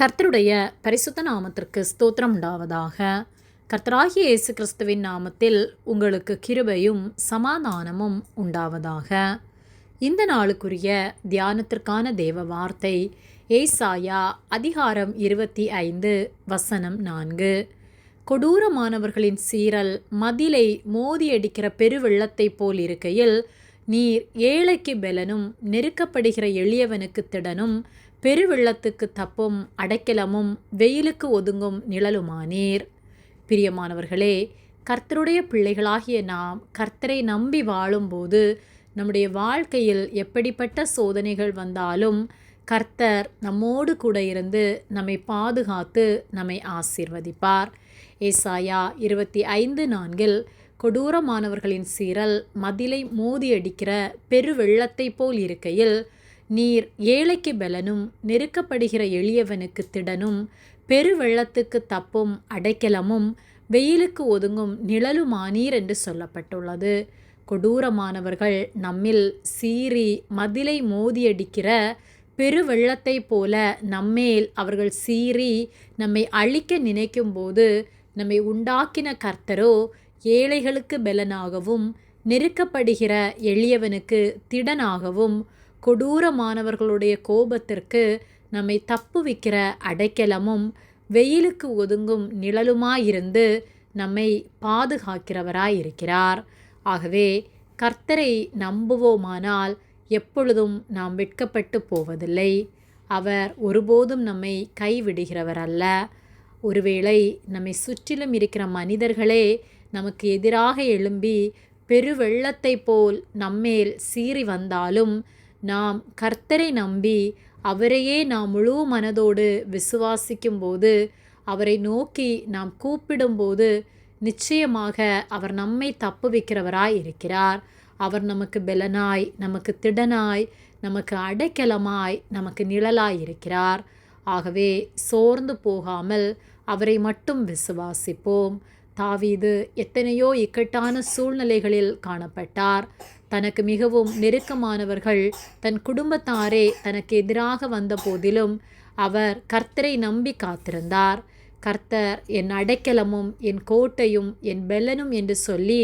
கர்த்தருடைய பரிசுத்த நாமத்திற்கு ஸ்தோத்திரம் உண்டாவதாக. கர்த்தராகிய இயேசு கிறிஸ்துவின் நாமத்தில் உங்களுக்கு கிருபையும் சமாதானமும் உண்டாவதாக. இந்த நாளுக்குரிய தியானத்திற்கான தேவ வார்த்தை ஏசாயா அதிகாரம் இருபத்தி ஐந்து வசனம் நான்கு. கொடூரமானவர்களின் சீரல் மதிலை மோதியடிக்கிற பெருவெள்ளத்தைப் போல் இருக்கையில் நீர் ஏழைக்கு பெலனும் நெருக்கப்படுகிற எளியவனுக்கு திடனும் பெருவெள்ளத்துக்கு தப்பும் அடைக்கலமும் வெயிலுக்கு ஒதுங்கும் நிழலுமானீர் பிரியமானவர்களே கர்த்தருடைய பிள்ளைகளாகிய நாம் கர்த்தரை நம்பி வாழும்போது நம்முடைய வாழ்க்கையில் எப்படிப்பட்ட சோதனைகள் வந்தாலும் கர்த்தர் நம்மோடு கூட இருந்து நம்மை பாதுகாத்து நம்மை ஆசீர்வதிப்பார். ஏசாயா இருபத்தி ஐந்து நான்கில் கொடூரமானவர்களின் சீரல் மதிலை மோதியடிக்கிற பெருவெள்ளத்தை போல் இருக்கையில் நீர் ஏழைக்கு பலனும் நெருக்கப்படுகிற எளியவனுக்கு திடனும் பெருவெள்ளத்துக்கு தப்பும் அடைக்கலமும் வெயிலுக்கு ஒதுங்கும் நிழலுமானீர் என்று சொல்லப்பட்டுள்ளது. கொடூரமானவர்கள் நம்மில் சீறி மதிலை மோதியடிக்கிற பெருவெள்ளத்தை போல நம்மேல் அவர்கள் சீறி நம்மை அழிக்க நினைக்கும்போது நம்மை உண்டாக்கின கர்த்தரோ ஏழைகளுக்கு பெலனாகவும் நெருக்கப்படுகிற எளியவனுக்கு திடனாகவும் கொடூரமானவர்களுடைய கோபத்திற்கு நம்மை தப்புவிக்கிற அடைக்கலமும் வெயிலுக்கு ஒதுங்கும் நிழலுமாயிருந்து நம்மை பாதுகாக்கிறவராயிருக்கிறார். ஆகவே கர்த்தரை நம்புவோமானால் எப்பொழுதும் நாம் வெட்கப்பட்டு போவதில்லை. அவர் ஒருபோதும் நம்மை கைவிடுகிறவர் அல்ல ஒருவேளை நம்மை சுற்றிலும் இருக்கிற மனிதர்களே நமக்கு எதிராக எழும்பி பெருவெள்ளத்தை போல் நம்மேல் சீறி வந்தாலும் நாம் கர்த்தரை நம்பி அவரையே நாம் முழு மனதோடு விசுவாசிக்கும்போது அவரை நோக்கி நாம் கூப்பிடும்போது நிச்சயமாக அவர் நம்மை தப்புவிக்கிறவராய் இருக்கிறார் அவர் நமக்கு பெலனாய் நமக்கு திடனாய் நமக்கு அடைக்கலமாய் நமக்கு நிழலாய் இருக்கிறார் ஆகவே சோர்ந்து போகாமல் அவரை மட்டும் விசுவாசிப்போம். தாவீது எத்தனையோ இக்கட்டான சூழ்நிலைகளில் காணப்பட்டார். தனக்கு மிகவும் நெருக்கமானவர்கள் தன் குடும்பத்தாரே தனக்கு எதிராக வந்த போதிலும் அவர் கர்த்தரை நம்பி காத்திருந்தார். கர்த்தர் என் அடைக்கலமும் என் கோட்டையும் என் பெல்லனும் என்று சொல்லி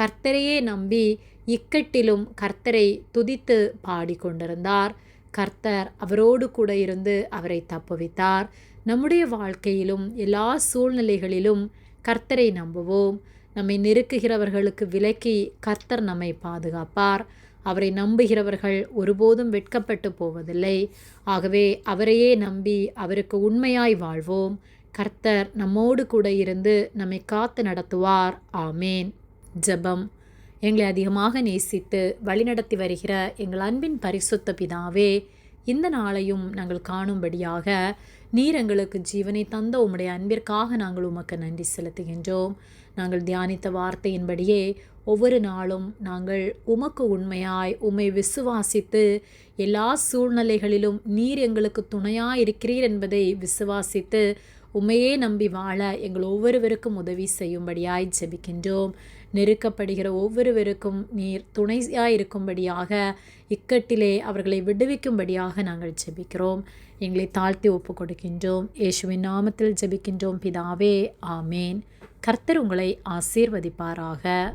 கர்த்தரையே நம்பி இக்கட்டிலும் கர்த்தரை துதித்து பாடிக்கொண்டிருந்தார். கர்த்தர் அவரோடு கூட இருந்து அவரை தப்புவித்தார். நம்முடைய வாழ்க்கையிலும் எல்லா சூழ்நிலைகளிலும் கர்த்தரை நம்புவோம். நம்மை நெருக்குகிறவர்களுக்கு விலக்கி கர்த்தர் நம்மை பாதுகாப்பார். அவரை நம்புகிறவர்கள் ஒருபோதும் வெட்கப்பட்டு போவதில்லை. ஆகவே அவரையே நம்பி அவருக்கு உண்மையாய் வாழ்வோம். கர்த்தர் நம்மோடு கூட இருந்து நம்மை காத்து நடத்துவார். ஆமேன். ஜபம். எங்களை அதிகமாக நேசித்து வழிநடத்தி வருகிற எங்கள் அன்பின் பரிசுத்த பிதாவே இந்த நாளையும் நாங்கள் காணும்படியாக நீர் எங்களுக்கு ஜீவனை தந்த உம்முடைய அன்பிற்காக நாங்கள் உமக்கு நன்றி செலுத்துகின்றோம். நாங்கள் தியானித்த வார்த்தையின்படியே ஒவ்வொரு நாளும் நாங்கள் உமக்கு உண்மையாய் உம்மை விசுவாசித்து எல்லா சூழ்நிலைகளிலும் நீர் எங்களுக்கு துணையாக இருக்கிறீர் என்பதை விசுவாசித்து உமையே நம்பி வாழ எங்கள் ஒவ்வொருவருக்கும் உதவி செய்யும்படியாய் ஜெபிக்கின்றோம். நெருக்கப்படுகிற ஒவ்வொருவருக்கும் நீர் துணையாக இருக்கும்படியாக இக்கட்டிலே அவர்களை விடுவிக்கும்படியாக நாங்கள் ஜெபிக்கிறோம். எங்களை தாழ்த்தி ஒப்பு கொடுக்கின்றோம் இயேசுவின் நாமத்தில் ஜெபிக்கின்றோம். பிதாவே ஆமேன். கர்த்தர் உங்களை ஆசீர்வதிப்பாராக.